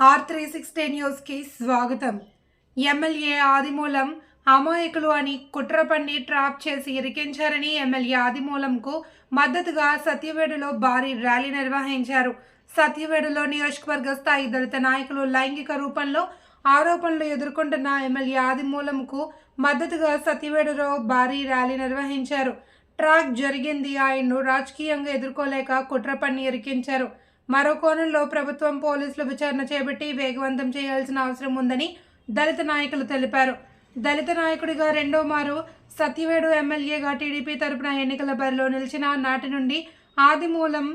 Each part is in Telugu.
ఆర్ త్రీ సిక్స్టీ న్యూస్కి స్వాగతం. ఎమ్మెల్యే ఆదిమూలం అమాయకులు అని కుట్ర పన్ని ట్రాప్ చేసి ఇరికించారని ఎమ్మెల్యే ఆదిమూలంకు మద్దతుగా సత్యవేడులో భారీ ర్యాలీ నిర్వహించారు. సత్యవేడులో నియోజకవర్గ స్థాయి దళిత నాయకులు లైంగిక రూపంలో ఆరోపణలు ఎదుర్కొంటున్న ఎమ్మెల్యే ఆదిమూలంకు మద్దతుగా సత్యవేడులో భారీ ర్యాలీ నిర్వహించారు. ట్రాక్ జరిగింది. ఆయన్ను రాజకీయంగా ఎదుర్కోలేక కుట్ర పన్ని ఇరికించారు. మరో కోణంలో ప్రభుత్వం పోలీసులు విచారణ చేపట్టి వేగవంతం చేయాల్సిన అవసరం ఉందని దళిత నాయకులు తెలిపారు. దళిత నాయకుడిగా రెండో మారు సత్యవేడు ఎమ్మెల్యేగా టీడీపీ తరపున ఎన్నికల బరిలో నిలిచిన నాటి నుండి ఆదిమూలం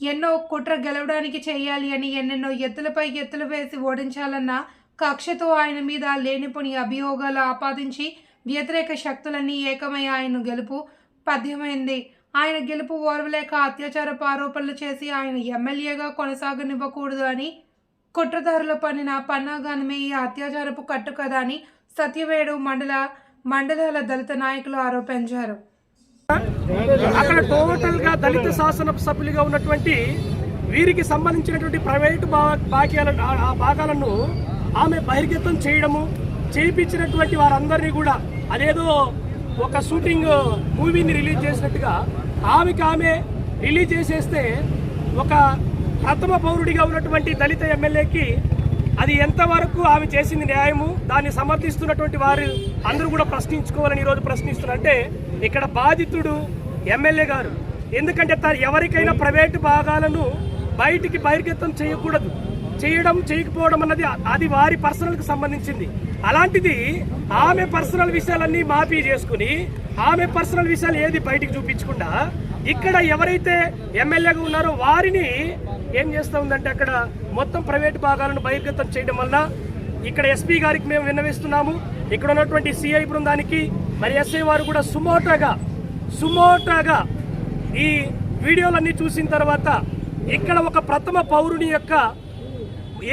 ఎన్నో కుట్ర గెలవడానికి చేయాలి అని ఎన్నెన్నో ఎత్తులపై ఎత్తులు వేసి ఓడించాలన్న కక్షతో ఆయన మీద లేనిపోని అభియోగాలు ఆపాదించి వ్యతిరేక శక్తులన్నీ ఏకమై ఆయన గెలుపు పద్యమైంది ఆయన గెలుపు ఓర్వలేక అత్యాచారపు ఆరోపణలు చేసి ఆయన ఎమ్మెల్యేగా కొనసాగనివ్వకూడదు అని కుట్రదారులు పన్నిన పన్నాగానమే ఈ అత్యాచారపు కట్టు కదా అని సత్యవేడు మండల మండలాల దళిత నాయకులు ఆరోపించారు. అక్కడ టోటల్గా దళిత శాసన సభ్యులుగా ఉన్నటువంటి వీరికి సంబంధించినటువంటి ప్రైవేటు భా- ఆ- ఆ భాగాలను ఆమె బహిర్గతం చేయడము చేయించినటువంటి వారందరినీ కూడా అదేదో ఒక షూటింగ్ మూవీని రిలీజ్ చేసినట్టుగా ఆమెకి ఆమె రిలీజ్ చేసేస్తే ఒక ప్రథమ పౌరుడిగా ఉన్నటువంటి దళిత ఎమ్మెల్యేకి అది ఎంతవరకు ఆమె చేసింది న్యాయము? దాన్ని సమర్థిస్తున్నటువంటి వారు అందరూ కూడా ప్రశ్నించుకోవాలని ఈరోజు ప్రశ్నిస్తున్నారు. అంటే ఇక్కడ బాధితుడు ఎమ్మెల్యే గారు. ఎందుకంటే తను ఎవరికైనా ప్రైవేటు భాగాలను బయటికి బహిర్గతం చేయకూడదు. చేయడం చేయకపోవడం అన్నది అది వారి పర్సనల్కి సంబంధించింది. అలాంటిది ఆమె పర్సనల్ విషయాలన్నీ మాఫీ చేసుకుని ఆమె పర్సనల్ విషయాలు ఏది బయటికి చూపించకుండా ఇక్కడ ఎవరైతే ఎమ్మెల్యేగా ఉన్నారో వారిని ఏం చేస్తా ఉందంటే అక్కడ మొత్తం ప్రైవేట్ భాగాలను బహిర్గతం చేయడం వల్ల ఇక్కడ ఎస్పీ గారికి మేము విన్నవిస్తున్నాము. ఇక్కడ ఉన్నటువంటి సిఐ బృందానికి మరి ఎస్ఐ వారు కూడా సుమోటోగా సుమోటోగా ఈ వీడియోలన్నీ చూసిన తర్వాత ఇక్కడ ఒక ప్రథమ పౌరుని యొక్క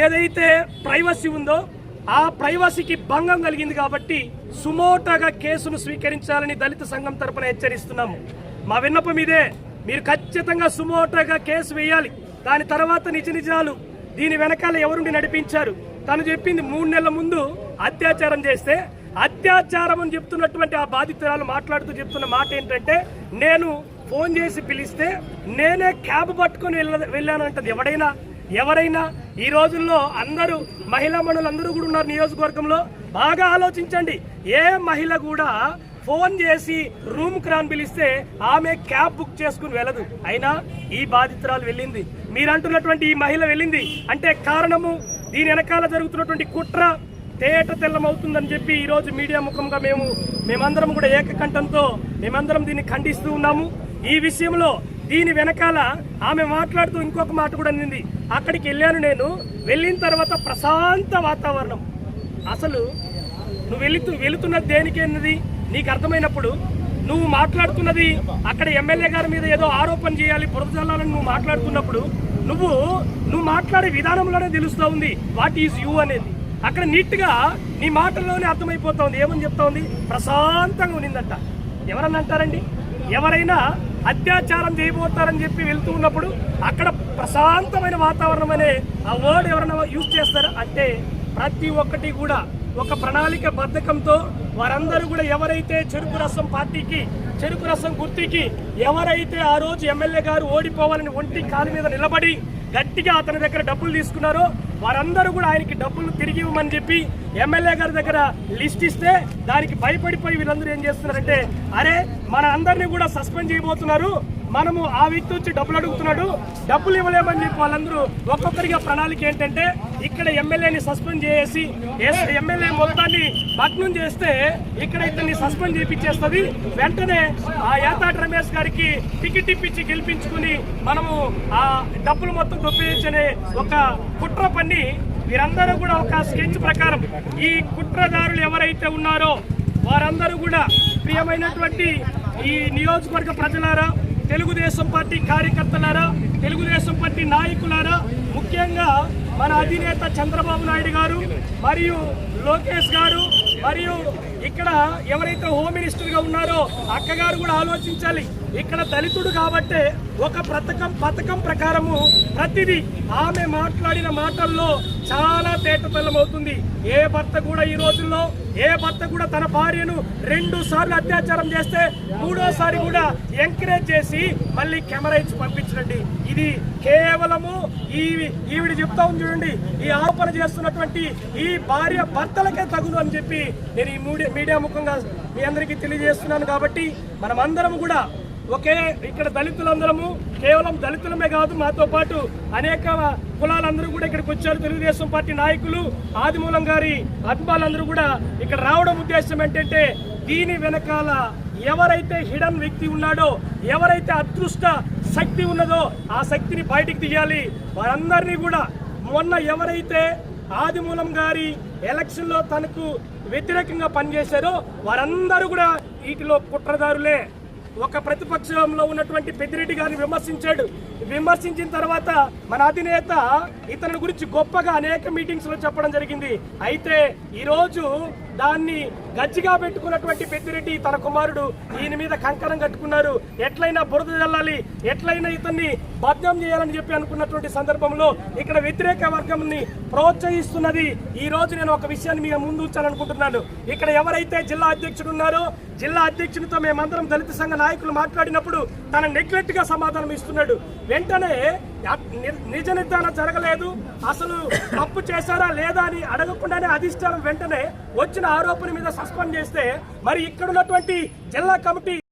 ఏదైతే ప్రైవసీ ఉందో ఆ ప్రైవసీకి భంగం కలిగింది కాబట్టి సుమోటగా కేసును స్వీకరించాలని దళిత సంఘం తరపున హెచ్చరిస్తున్నాము. మా విన్నపం ఇదే. మీరు ఖచ్చితంగా సుమోటగా కేసు వేయాలి. దాని తర్వాత నిజ నిజాలు దీని వెనకాల ఎవరుండి నడిపించారు? తను చెప్పింది మూడు నెలల ముందు అత్యాచారం చేస్తే అత్యాచారం అని చెప్తున్నటువంటి ఆ బాధితురాలు మాట్లాడుతూ చెప్తున్న మాట ఏంటంటే నేను ఫోన్ చేసి పిలిస్తే నేనే క్యాబ్ పట్టుకొని వెళ్ళ వెళ్ళానంటది ఎవడైనా? ఎవరైనా ఈ రోజుల్లో అందరూ మహిళా మనులు కూడా ఉన్నారు నియోజకవర్గంలో. బాగా ఆలోచించండి. ఏ మహిళ కూడా ఫోన్ చేసి రూమ్ క్రాన్ పిలిస్తే ఆమె క్యాబ్ బుక్ చేసుకుని వెళ్ళదు. అయినా ఈ బాధితురాలు వెళ్ళింది. మీరంటున్నటువంటి ఈ మహిళ వెళ్ళింది అంటే కారణము దీని వెనకాల జరుగుతున్నటువంటి కుట్ర తేట తెల్లమవుతుందని చెప్పి ఈరోజు మీడియా ముఖంగా మేము మేమందరం కూడా ఏకకంఠంతో మేమందరం దీన్ని ఖండిస్తూ ఉన్నాము. ఈ విషయంలో దీని వెనకాల ఆమె మాట్లాడుతూ ఇంకొక మాట కూడా నింది అక్కడికి వెళ్ళాను నేను. వెళ్ళిన తర్వాత ప్రశాంత వాతావరణం. అసలు నువ్వు వెళుతు వెళుతున్నది దేనికేనది నీకు అర్థమైనప్పుడు నువ్వు మాట్లాడుతున్నది అక్కడ ఎమ్మెల్యే గారి మీద ఏదో ఆరోపణ చేయాలి బురద జల్లాలని నువ్వు మాట్లాడుతున్నప్పుడు నువ్వు నువ్వు మాట్లాడే విధానంలోనే తెలుస్తూ ఉంది. వాట్ ఈజ్ యూ అనేది. అక్కడ నీట్గా నీ మాటల్లోనే అర్థమైపోతోంది ఏమని చెప్తా ఉంది? ప్రశాంతంగా ఉన్నిందంట. ఎవరన్నా అంటారండి? ఎవరైనా అత్యాచారం చేయబోతారని చెప్పి వెళ్తూ ఉన్నప్పుడు అక్కడ ప్రశాంతమైన వాతావరణం అనే ఆ వర్డ్ ఎవరైనా యూజ్ చేస్తారు? అంటే ప్రతి ఒక్కటి కూడా ఒక ప్రణాళిక బద్ధకంతో వారందరూ కూడా ఎవరైతే చెరుకు రసం పార్టీకి చెరుకు రసం గుర్తికి ఎవరైతే ఆ రోజు ఎమ్మెల్యే గారు ఓడిపోవాలని ఒంటి కాలు మీద నిలబడి గట్టిగా అతని దగ్గర డబ్బులు తీసుకున్నారు. వారందరూ కూడా ఆయనకి డబ్బులు తిరిగి ఇవ్వమని చెప్పి ఎమ్మెల్యే గారి దగ్గర లిస్ట్ ఇస్తే దానికి భయపడిపోయి వీళ్ళందరూ ఏం చేస్తున్నారంటే అరే మన అందరినీ కూడా సస్పెండ్ చేయబోతున్నారు. మనము ఆ వ్యక్తి వచ్చి డబ్బులు అడుగుతున్నాడు. డబ్బులు ఇవ్వలేమని చెప్పి వాళ్ళందరూ ఒక్కొక్కరిగా ప్రణాళిక ఏంటంటే ఇక్కడ ఎమ్మెల్యేని సస్పెండ్ చేసి ఎమ్మెల్యే మొత్తాన్ని భగ్నం చేస్తే ఇక్కడ ఇతన్ని సస్పెండ్ చేయించేస్తుంది వెంటనే ఆ యాతాటి రమేష్ గారికి టికెట్ ఇప్పించి గెలిపించుకుని మనము ఆ డబ్బులు మొత్తం దొబ్బేయచ్చనే ఒక కుట్ర పన్ని వీరందరూ కూడా ఒక స్కెచ్ ప్రకారం ఈ కుట్రదారులు ఎవరైతే ఉన్నారో వారందరూ కూడా ప్రియమైనటువంటి ఈ నియోజకవర్గ ప్రజలారా తెలుగుదేశం పార్టీ కార్యకర్తలారా తెలుగుదేశం పార్టీ నాయకులారా ముఖ్యంగా మన అధినేత చంద్రబాబు నాయుడు గారు మరియు లోకేష్ గారు మరియు ఇక్కడ ఎవరైతే హోమ్ మినిస్టర్గా ఉన్నారో అక్కగారు కూడా ఆలోచించాలి. ఇక్కడ దళితుడు కాబట్టే ఒక పథకం పథకం ప్రకారము ప్రతిదీ ఆమె మాట్లాడిన మాటల్లో చాలా తేటతెల్లమవుతుంది ఏ భర్త కూడా ఈ రోజుల్లో ఏ భర్త కూడా తన భార్యను రెండు సార్లు అత్యాచారం చేస్తే మూడోసారి కూడా ఎంకరేజ్ చేసి మళ్ళీ కెమెరా ఇచ్చి పంపించండి ఇది కేవలము ఈ ఈవిడ చెప్తా ఉంది చూడండి ఈ ఆరోపణ చేస్తున్నటువంటి ఈ భార్య భర్తలకే తగులు అని చెప్పి నేను ఈ మీడియా మీడియా ముఖంగా మీ అందరికీ తెలియజేస్తున్నాను కాబట్టి మనమందరం కూడా ఒకే ఇక్కడ దళితులందరము కేవలం దళితులమే కాదు మాతో పాటు అనేక కులాలందరూ కూడా ఇక్కడికి వచ్చారు. తెలుగుదేశం పార్టీ నాయకులు ఆదిమూలం గారి అభిమానులందరూ కూడా ఇక్కడ రావడం ఉద్దేశం ఏంటంటే దీని వెనకాల ఎవరైతే హిడన్ వ్యక్తి ఉన్నాడో ఎవరైతే అదృష్ట శక్తి ఉన్నదో ఆ శక్తిని బయటికి తీయాలి. వారందరినీ కూడా మొన్న ఎవరైతే ఆదిమూలం గారి ఎలక్షన్లో తనకు వ్యతిరేకంగా పనిచేశారో వారందరూ కూడా వీటిలో కుట్రదారులే. ఒక ప్రతిపక్షంలో ఉన్నటువంటి పెద్దిరెడ్డి గారిని విమర్శించాడు. విమర్శించిన తర్వాత మన అధినేత ఇతని గురించి గొప్పగా అనేక మీటింగ్స్లో చెప్పడం జరిగింది. అయితే ఈరోజు దాన్ని గజ్జిగా పెట్టుకున్నటువంటి పెద్దిరెడ్డి తన కుమారుడు ఈయన మీద కంకణం కట్టుకున్నారు. ఎట్లయినా బురద చల్లాలి ఎట్లయినా ఇతన్ని బద్నం చేయాలని చెప్పి అనుకున్నటువంటి సందర్భంలో ఇక్కడ వ్యతిరేక వర్గంని ప్రోత్సహిస్తున్నది. ఈ రోజు నేను ఒక విషయాన్ని మీ ముందు ఉంచాలనుకుంటున్నాను. ఇక్కడ ఎవరైతే జిల్లా అధ్యక్షుడు ఉన్నారో జిల్లా అధ్యక్షునితో మేమందరం దళిత సంఘ నాయకులు మాట్లాడినప్పుడు తన నెగ్లెక్ట్గా సమాధానం ఇస్తున్నాడు. వెంటనే నిజ నిర్ధారణ జరగలేదు. అసలు తప్పు చేశారా లేదా అని అడగకుండానే అధిష్టానం వెంటనే వచ్చిన ఆరోపణ మీద సస్పెండ్ చేస్తే మరి ఇక్కడ ఉన్నటువంటి జిల్లా కమిటీ